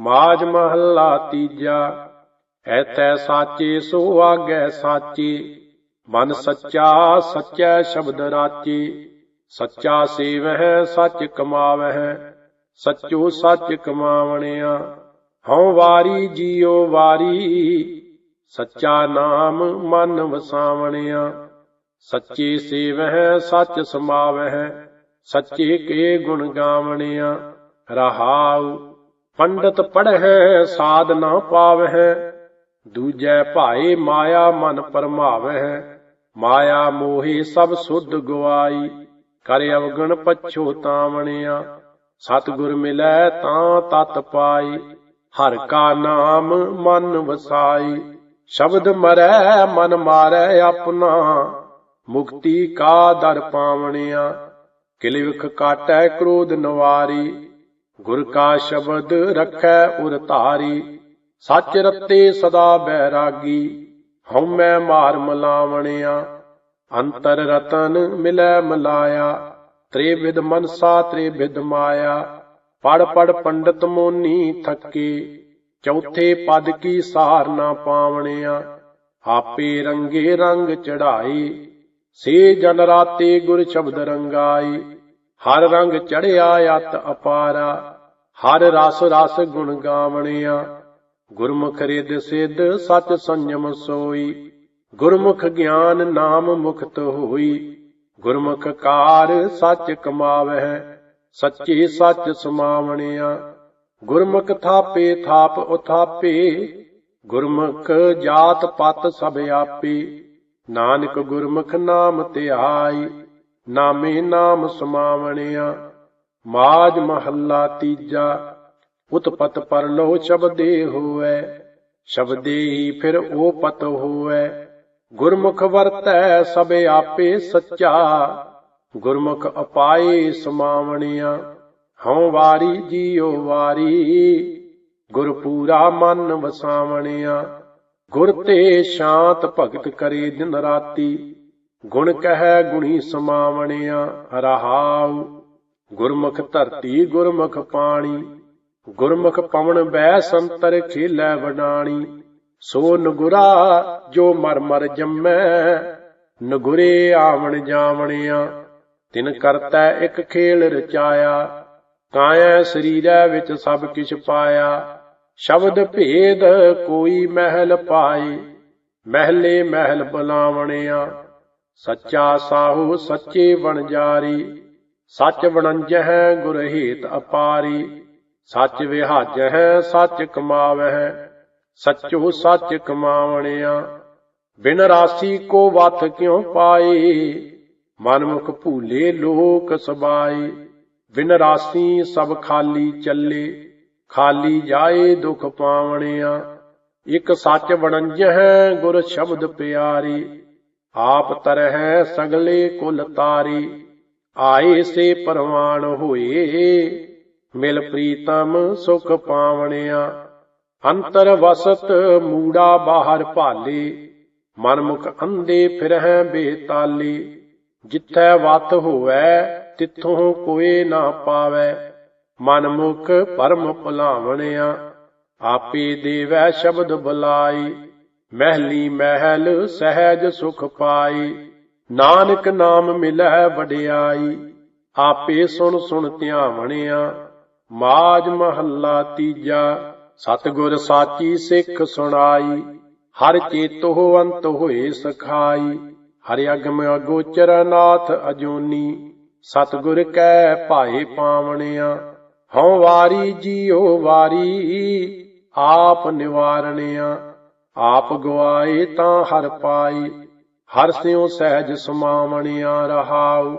ਮਾਜ ਮਹੱਲਾ ਤੀਜਾ ਐਤੈ ਸਾਚੇ ਸੋ ਆਗੈ ਸਾਚੇ, ਮਨ ਸੱਚਾ ਸੱਚੈ ਸ਼ਬਦ ਰਾਚੇ, ਸੱਚਾ ਸੇਵਹਿ ਸੱਚ ਕਮਾਵਹਿ, ਸੱਚੋ ਸੱਚ ਕਮਾਵਣਿਆ, ਹਉ ਵਾਰੀ ਜੀਉ ਵਾਰੀ, ਸੱਚਾ ਨਾਮ ਮਨ ਵਸਾਵਣਿਆ, ਸੱਚੇ ਸੇਵਹਿ ਸੱਚ ਸਮਾਵਹਿ, ਸੱਚੇ ਕੇ ਗੁਣ ਗਾਵਣਿਆ, ਰਹਾਉ ਪੰਡਤ ਪੜਹਿ ਸਾਧ ਨਾ ਪਾਵਹਿ। ਦੂਜੈ ਭਾਏ ਮਾਇਆ ਮਨ ਪਰਮਾਵਹਿ। ਮਾਇਆ ਮੋਹੀ ਸਭ ਸੁਧ ਗਵਾਈ। ਕਰ ਅਵਗਣ ਪਛੋਤਾਵਣਿਆ ਸਤਿਗੁਰ ਮਿਲੈ ਤਾਂ ਤਤ ਪਾਈ। ਹਰ ਕਾ ਨਾਮ ਮਨ ਵਸਾਈ। ਸ਼ਬਦ ਮਰੈ, ਮਨ ਮਾਰੈ ਆਪਣਾ। ਮੁਕਤੀ ਕਾ ਦਰ ਪਾਵਣਿਆ। ਕਿਲਿਵਖ ਕਾਟੈ ਕ੍ਰੋਧ ਨਵਾਰੀ। ਗੁਰ ਕਾ ਸ਼ਬਦ ਰਖੈ ਉਰ ਧਾਰੀ, ਸੱਚ ਰਤੇ ਸਦਾ ਬੈਰਾਗੀ ਹਉਮੈ ਮਾਰ ਮਲਾਵਣਿਆ, ਅੰਤਰ ਰਤਨ ਮਿਲੈ ਮਲਾਇਆ ਤ੍ਰਿਵਿਧ ਮਨਸਾ ਤ੍ਰਿਵਿਧ ਮਾਇਆ, ਪੜ ਪੜ ਪੰਡਤ ਮੋਨੀ ਥੱਕੇ, ਚੌਥੇ ਪਦ ਕੀ ਸਾਰ ਨਾ ਪਾਵਣਿਆ, ਆਪੇ ਰੰਗੇ ਰੰਗ ਚੜਾਈ ਸੇ ਜਨ ਰਾਤੇ ਗੁਰ ਸ਼ਬਦ ਰੰਗਾਈ ਹਰ ਰੰਗ ਚੜਿਆ ਅਤ ਅਪਾਰਾ, ਹਰ ਰਸ ਰਸ ਗੁਣ ਗਾਵਣਿਆ। ਗੁਰਮੁਖ ਰਿਦ ਸਿਧ ਸਚ ਸੰਜਮ ਸੋਈ, ਗੁਰਮੁਖ ਗਿਆਨ ਨਾਮ ਮੁਖਤ ਹੋਈ। ਗੁਰਮੁਖ ਕਾਰ ਸੱਚ ਕਮਾਵਹਿ, ਸੱਚੇ ਸੱਚ ਸਮਾਵਣਿਆ। ਗੁਰਮੁਖ ਥਾਪੇ ਥਾਪ ਉਥਾਪੇ, ਗੁਰਮੁਖ ਜਾਤ ਪਤ ਸਭ ਆਪੇ। ਨਾਨਕ ਗੁਰਮੁਖ ਨਾਮ ਧਿਆਈ ਨਾਮੇ ਨਾਮ ਸਮਾਵਣਿਆ, ਮਾਜ ਮਹੱਲਾ ਤੀਜਾ, ਉਤਪਤ ਪਰਲੋ ਸ਼ਬਦੇ ਹੋਵੇ, ਸ਼ਬਦੇ ਹੀ ਫਿਰ ਉਹ ਪਤ ਹੋਵੇ, ਗੁਰਮੁਖ ਵਰਤੈ ਸਭ ਆਪੇ ਸੱਚਾ, ਗੁਰਮੁਖ ਅਪਾਏ ਸਮਾਵਣਿਆ, ਹਉ ਵਾਰੀ ਜੀਉ ਵਾਰੀ, ਗੁਰ ਪੂਰਾ ਮਨ ਵਸਾਵਣਿਆ, ਗੁਰ ਤੇ ਸ਼ਾਂਤ ਭਗਤ ਕਰੇ ਦਿਨ ਰਾਤੀ ਗੁਣ ਕਹੈ ਗੁਣੀ ਸਮਾਵਣਿਆ, ਰਹਾਉ, ਗੁਰਮੁਖ ਧਰਤੀ, ਗੁਰਮੁਖ ਪਾਣੀ, ਗੁਰਮੁਖ ਪਵਨ ਬੈ ਸੰਤਰ ਖੇਲੈ ਵਡਾਣੀ, ਸੋ ਨਗੁਰਾ ਜੋ ਮਰ ਮਰ ਜੰਮੈ, ਨਗੁਰੇ ਆਵਣ ਜਾਵਣਿਆ, ਤਿਨ ਕਰਤਾ ਇੱਕ ਖੇਲ ਰਚਾਇਆ ਕਾਇਆ ਸਰੀਰੈ ਵਿੱਚ ਸਭ ਕਿਛ ਪਾਇਆ, ਸ਼ਬਦ ਭੇਦ ਕੋਈ ਮਹਿਲ ਪਾਏ, ਮਹਿਲੇ ਮਹਿਲ ਬੁਲਾਵਣਿਆ। ਸੱਚਾ ਸਾਹੂ ਸੱਚੇ ਵਣਜਾਰੀ ਸੱਚ ਵਣੰਜਹਿ ਗੁਰ ਹੇਤ ਅਪਾਰੀ, ਸੱਚ ਵਿਹਾਜਹਿ ਸੱਚ ਕਮਾਵਹਿ, ਸੱਚੋ ਸੱਚ ਕਮਾਵਣਿਆ, ਬਿਨ ਰਾਸੀ ਕੋ ਵਤ ਕਿਉ ਪਾਏ ਮਨਮੁਖ ਭੂਲੇ ਲੋਕ ਸਬਾਏ ਬਿਨ ਰਾਸੀ ਸਭ ਖਾਲੀ ਚੱਲੇ, ਖਾਲੀ ਜਾਏ ਦੁਖ ਪਾਵਣਿਆ, ਇਕ ਸੱਚ ਵਣੰਜਹਿ ਗੁਰ ਸ਼ਬਦ ਪਿਆਰੀ ਆਪ ਤਰਹਿ ਸਗਲੇ ਕੁਲ ਤਾਰੀ, ਆਏ ਸੇ ਪਰਵਾਨ ਹੋਏ। ਮਿਲ ਪ੍ਰੀਤਮ ਸੁਖ ਪਾਵਣਿਆ, ਅੰਤਰ ਵਸਤ ਮੂੜਾ ਬਾਹਰ ਭਾਲੇ, ਮਨਮੁਖ ਅੰਦੇ ਫਿਰਹਿ ਬੇਤਾਲੀ। ਜਿੱਥੈ ਵਤ ਹੋਵੈ, ਤਿੱਥੋਂ ਕੋਏ ਨਾ ਪਾਵੈ। ਮਨਮੁਖ ਪਰਮ ਭੁਲਾਵਣਿਆ, ਆਪੇ ਦੇਵੈ ਸ਼ਬਦ ਬੁਲਾਈ ਮਹਿਲੀ ਮਹਿਲ ਸਹਿਜ ਸੁਖ ਪਾਈ, ਨਾਨਕ ਨਾਮ ਮਿਲੈ ਵਡਿਆਈ, ਆਪੇ ਸੁਣ ਸੁਣ ਧਿਆਵਣਿਆ ਮਾਜ ਮਹੱਲਾ ਤੀਜਾ, ਸਤਿਗੁਰ ਸਾਚੀ ਸਿੱਖ ਸੁਣਾਈ, ਹਰ ਚੇਤੋ ਅੰਤ ਹੋਏ ਸਖਾਈ, ਹਰਿ ਅਗਮ ਅਗੋਚਰ ਨਾਥ ਅਜੋਨੀ, ਸਤਿਗੁਰ ਕੈ ਭਾਏ ਪਾਵਣਿਆ, ਹਉ ਵਾਰੀ ਜੀਉ ਵਾਰੀ, ਆਪ ਨਿਵਾਰਣਿਆ। ਆਪ ਗਵਾਏ ਤਾਂ ਹਰ ਪਾਈ ਹਰ ਸਿਉ ਸਹਿਜ ਸਮਾਵਣਿਆ ਰਹਾਉ।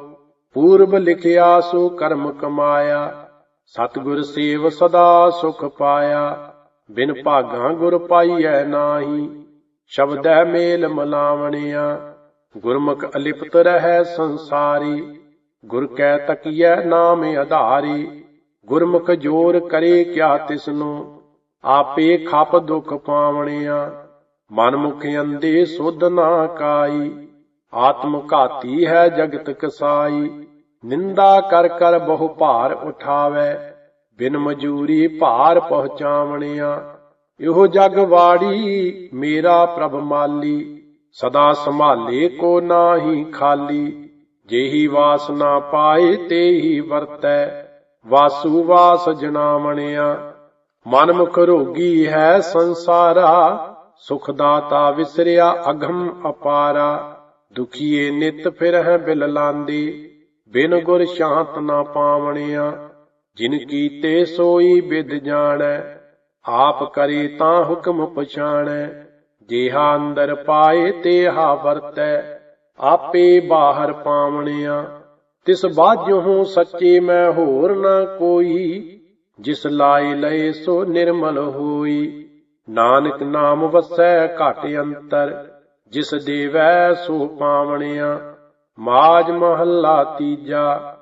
ਪੂਰਬ ਲਿਖਿਆ ਸੋ ਕਰਮ ਕਮਾਇਆ, ਸਤਿਗੁਰ ਸੇਵ ਸਦਾ ਸੁਖ ਪਾਇਆ। ਬਿਨ ਭਾਗਾ ਗੁਰ ਪਾਈਐ ਨਾਹੀ, ਸ਼ਬਦੈ ਮੇਲ ਮਲਾਵਣਿਆ। ਗੁਰਮੁਖ ਅਲਿਪਤ ਰਹੈ ਸੰਸਾਰੀ, ਗੁਰ ਕੈ ਤਕੀਐ ਨਾਮ ਆਧਾਰੀ। ਗੁਰਮੁਖ ਜੋਰ ਕਰੇ ਕਿਆ ਤਿਸਨੂੰ ਆਪੇ ਖਪ ਦੁਖ ਪਾਵਣਿਆ। ਮਨ ਮਨਮੁਖ ਅੰਦੇ ਸੁਧ ਨਾ ਕਾਈ। ਆਤਮ ਘਾਤੀ ਹੈ ਜਗਤ ਕਸਾਈ। ਨਿੰਦਾ ਕਰ ਕਰ ਬਹੁ ਭਾਰ ਉਠਾਵੇ। ਬਿਨ ਮਜੂਰੀ ਭਾਰ ਪਹੁੰਚਾਵਣਿਆ। ਇਹੋ ਜਗ ਵਾੜੀ, ਮੇਰਾ ਪ੍ਰਭ ਮਾਲੀ। ਸਦਾ ਸੰਭਾਲੇ ਕੋ ਨਾਹੀ ਖਾਲੀ। ਜਿਹੀ ਵਾਸਨਾ ਪਾਏ, ਤੇਹੀ ਵਰਤੈ। ਵਾਸੂ ਵਾਸ ਜਣਾ ਬਣਿਆ ਮੁਖ ਰੋਗੀ ਹੈ ਸੰਸਾਰਾ, ਸੁਖ ਦਾਤਾ ਵਿਸਰਿਆ, ਅਗਮ ਅਪਾਰਾ। ਦੁਖੀਏ ਨਿਤ ਫਿਰ ਬਿਲ ਲਾਂਦੀ, ਬਿਨ ਗੁਰ ਸ਼ਾਂਤ ਨਾ ਪਾਵਣਿਆ। ਜਿਨ ਕੀਤੇ ਸੋਈ ਬਿਦ ਜਾਣੈ, ਆਪ ਕਰੇ ਤਾਂ ਹੁਕਮ ਪਛਾਣੈ। ਜਿਹਾ ਅੰਦਰ ਪਾਏ ਤੇਹਾ ਵਰਤੈ, ਆਪੇ ਬਾਹਰ ਪਾਵਣਿਆ। ਤਿਸ ਬਾਝੋਂ ਸੱਚੇ ਮੈਂ ਹੋਰ ਨਾ ਕੋਈ ਜਿਸ ਲਾਇ ਲਏ ਸੋ ਨਿਰਮਲ ਹੋਈ। ਨਾਨਕ ਨਾਮ ਵਸੈ ਘਟ ਅੰਤਰ, ਜਿਸ ਦੇਵੈ ਸੋ ਪਾਵਣਿਆ। ਮਾਜ ਮਹੱਲਾ ਤੀਜਾ,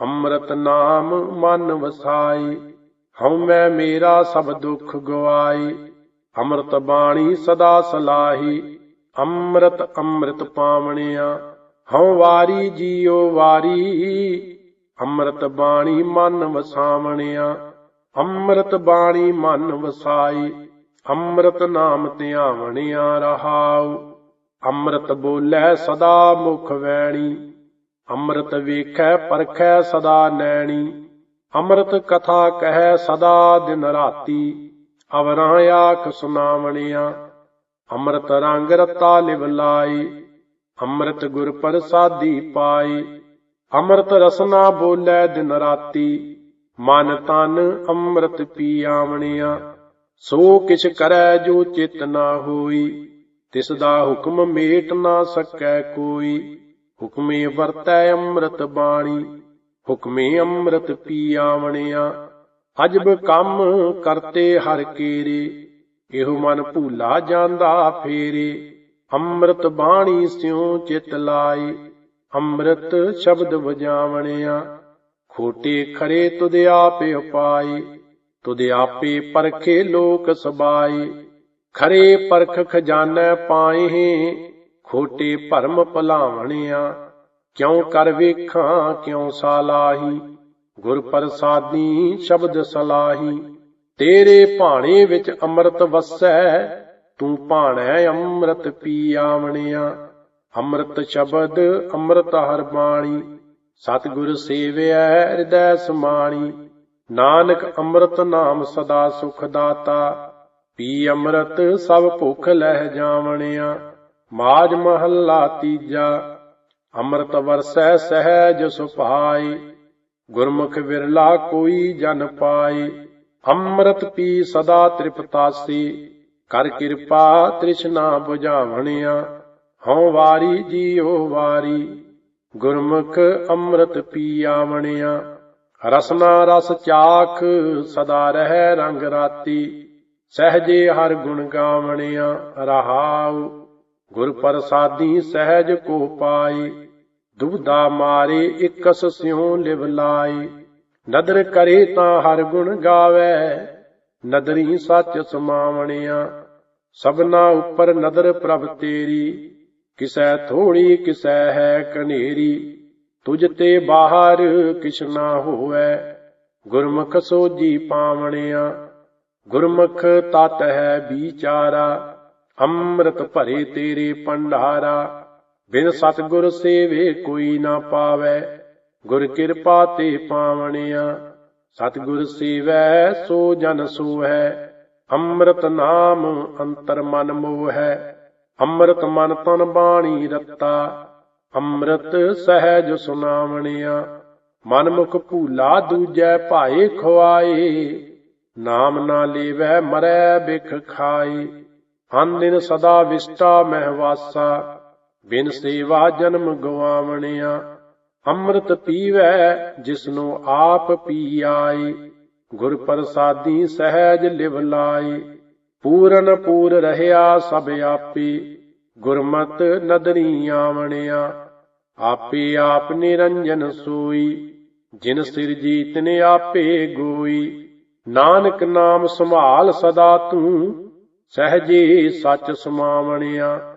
ਅੰਮ੍ਰਿਤ ਨਾਮ ਮਨ ਵਸਾਈ। ਹਉ ਮੈਂ ਮੇਰਾ ਸਭ ਦੁੱਖ ਗਵਾਈ। ਅੰਮ੍ਰਿਤ ਬਾਣੀ ਸਦਾ ਸਲਾਹੀ। ਅੰਮ੍ਰਿਤ ਅੰਮ੍ਰਿਤ ਪਾਵਣਿਆ। ਹਉ ਵਾਰੀ ਜੀਉ ਵਾਰੀ। ਅੰਮ੍ਰਿਤ ਬਾਣੀ ਮਨ ਵਸਾਵਣਿਆ। ਅੰਮ੍ਰਿਤ ਬਾਣੀ ਮਨ ਵਸਾਈ, ਅੰਮ੍ਰਿਤ ਨਾਮ ਧਿਆਵਣਿਆ ਰਹਾਉ। ਅੰਮ੍ਰਿਤ ਬੋਲੇ ਸਦਾ ਮੁਖ ਵੈਣੀ, ਅੰਮ੍ਰਿਤ ਵੇਖੈ ਪਰਖੈ ਸਦਾ ਨੈਣੀ। ਅੰਮ੍ਰਿਤ ਕਥਾ ਕਹੈ ਸਦਾ ਦਿਨ ਰਾਤੀ ਅਵਰਾਂ ਆਖ ਸੁਨਾਵਣਿਆ। ਅੰਮ੍ਰਿਤ ਰੰਗ ਰਤਾ ਲਿਵ ਲਾਈ, ਅੰਮ੍ਰਿਤ ਗੁਰ ਪ੍ਰਸਾਦੀ ਪਾਈ। ਅੰਮ੍ਰਿਤ ਰਸਨਾ ਬੋਲੇ ਦਿਨ ਰਾਤੀ ਮਨ ਤਨ ਅੰਮ੍ਰਿਤ ਪੀ ਆਵਣਿਆ ਸੋ ਕਿਛ ਕਰੈ ਜੋ ਚਿਤ ਨਾ ਹੋਈ, ਤਿਸ ਦਾ ਹੁਕਮ ਮੇਟ ਨਾ ਸਕੈ ਕੋਈ। ਹੁਕਮੇ ਵਰਤੈ ਅੰਮ੍ਰਿਤ ਬਾਣੀ, ਹੁਕਮੇ ਅੰਮ੍ਰਿਤ ਪੀ ਆਵਣਿਆ ਅਜਬ ਕੰਮ ਕਰਤੇ ਹਰ ਕੇਰੇ, ਇਹੋ ਮਨ ਭੂਲਾ ਜਾਂਦਾ ਫੇਰੇ। ਅੰਮ੍ਰਿਤ ਬਾਣੀ ਸਿਉ ਚਿਤ ਲਾਏ, ਅੰਮ੍ਰਿਤ ਸ਼ਬਦ ਵਜਾਵਣਿਆ ਖੋਟੇ ਖਰੇ ਤੁਧ ਆਪੇ ਉਪਾਈ ਤੁਧ ਆਪੇ ਪਰਖੇ ਲੋਕ ਸਬਾਈ ਖਰੇ ਪਰਖ ਖਜ਼ਾਨਾ ਪਾਏ, ਖੋਟੇ ਭਰਮ ਭਲਾਵਣਿਆ। ਕਿਉ ਕਰ ਵੇਖਾਂ, ਕਿਉ ਸਾਲਾਹੀ ਗੁਰ ਪ੍ਰਸਾਦੀ ਸ਼ਬਦ ਸਲਾਹੀ। ਤੇਰੇ ਭਾਣੇ ਵਿੱਚ ਅੰਮ੍ਰਿਤ ਵਸੈ, ਤੂੰ ਭਾਣੈ ਅੰਮ੍ਰਿਤ ਪੀ ਆਵਣਿਆ। ਅੰਮ੍ਰਿਤ ਸ਼ਬਦ ਅੰਮ੍ਰਿਤ ਹਰ ਬਾਣੀ। ਸਤਿਗੁਰ ਸੇਵਿਆ ਹਿਰਦੈ ਸਮਾਣੀ। ਨਾਨਕ ਅੰਮ੍ਰਿਤ ਨਾਮ ਸਦਾ ਸੁਖ ਦਾਤਾ। ਪੀ ਅੰਮ੍ਰਿਤ ਸਭ ਭੁਖ ਲਹਿ ਜਾਵਣਿਆ। ਮਾਜ ਮਹੱਲਾ ਤੀਜਾ। ਅੰਮ੍ਰਿਤ ਵਰਸੈ ਸਹਿਜ ਸੁਭਾਈ ਗੁਰਮੁਖ ਵਿਰਲਾ ਕੋਈ ਜਨ ਪਾਈ ਅੰਮ੍ਰਿਤ ਪੀ ਸਦਾ ਤ੍ਰਿਪਤਾਸੀ। ਕਰ ਕਿਰਪਾ ਤ੍ਰਿਸ਼ਨਾ 부ਝਾਵਣਿਆ ਹਉ ਵਾਰੀ ਜੀਉ ਵਾਰੀ। ਗੁਰਮੁਖ ਅੰਮ੍ਰਿਤ ਪੀ ਆਵਣਿਆ ਰਸਨਾ ਰਸ ਚਾਖ, ਸਦਾ ਰਹਿ ਰੰਗ ਰਾਤੀ, ਸਹਜੇ ਹਰ ਗੁਣ ਗਾਵਣਿਆ, ਰਹਾਉ, ਗੁਰ ਪ੍ਰਸਾਦੀ ਸਹਿਜ ਕੋ ਪਾਈ, ਦੁਬਦਾ ਮਾਰੇ ਇਕਸ ਸਿਉ ਲਿਵ ਲਾਈ, ਨਦਰ ਕਰੇ ਤਾਂ ਹਰ ਗੁਣ ਗਾਵੇ, ਨਦਰੀ ਸੱਚ ਸਮਾਵਣਿਆ, ਸਭਨਾ ਉੱਪਰ ਨਦਰ ਪ੍ਰਭ ਤੇਰੀ ਕਿਸੈ ਥੋੜੀ, ਕਿਸੈ ਹੈ ਕਨੇਰੀ, ਤੁਝ ਤੇ ਬਾਹਰ ਕਿਛ ਨਾ ਹੋਵੇ। ਗੁਰਮੁਖ ਸੋਜੀ ਪਾਵਣਿਆ, ਗੁਰਮੁਖ ਤਤ ਹੈ ਵਿਚਾਰਾ, ਅੰਮ੍ਰਿਤ ਭਰੇ ਤੇਰੇ ਪੰਡਾਰਾ ਬਿਨ ਸਤਗੁਰ ਸੇਵੇ ਕੋਈ ਨਾ ਪਾਵੇ, ਗੁਰ ਕਿਰਪਾ ਤੇ ਪਾਵਣਿਆ। ਸਤਗੁਰ ਸੇਵੈ, ਸੋ ਜਨ ਸੋਹੈ, ਅੰਮ੍ਰਿਤ ਨਾਮ ਅੰਤਰ ਮਨ ਮੋਹੈ। ਅੰਮ੍ਰਿਤ ਮਨ ਤਨ ਬਾਣੀ ਰਤਾ, ਅੰਮ੍ਰਿਤ ਸਹਿਜ ਸੁਨਾਵਣਿਆ। ਮਨ ਮੁਖ ਭੂਲਾ ਦੂਜੈ ਭਾਏ ਖਵਾਏ ਨਾਮ ਨਾ ਲੇਵੈ ਮਰੈ ਬਿਖ ਖਾਏ। ਅਨ ਦਿਨ ਸਦਾ ਵਿਸਟਾ ਮਹਿਵਾਸਾ ਬਿਨ ਸੇਵਾ ਜਨਮ ਗਵਾਵਣਿਆ। ਅੰਮ੍ਰਿਤ ਪੀਵੈ ਜਿਸਨੂੰ ਆਪ ਪੀ ਆਏ, ਗੁਰ ਪ੍ਰਸਾਦੀ ਸਹਿਜ ਲਿਵ ਲਾਏ। ਪੂਰਨ ਪੂਰ ਰਹਿਆ ਸਭ ਆਪੇ, ਗੁਰਮਤ ਨਦਰੀ ਆਵਣਿਆ। ਆਪੇ ਆਪ ਨਿਰੰਜਨ ਸੋਈ, ਜਿਨ ਸਿਰ ਜੀਤ ਨੇ ਆਪੇ ਗੋਈ। ਨਾਨਕ ਨਾਮ ਸੰਭਾਲ ਸਦਾ ਤੂੰ, ਸਹਜੇ ਸੱਚ ਸਮਾਵਣਿਆ।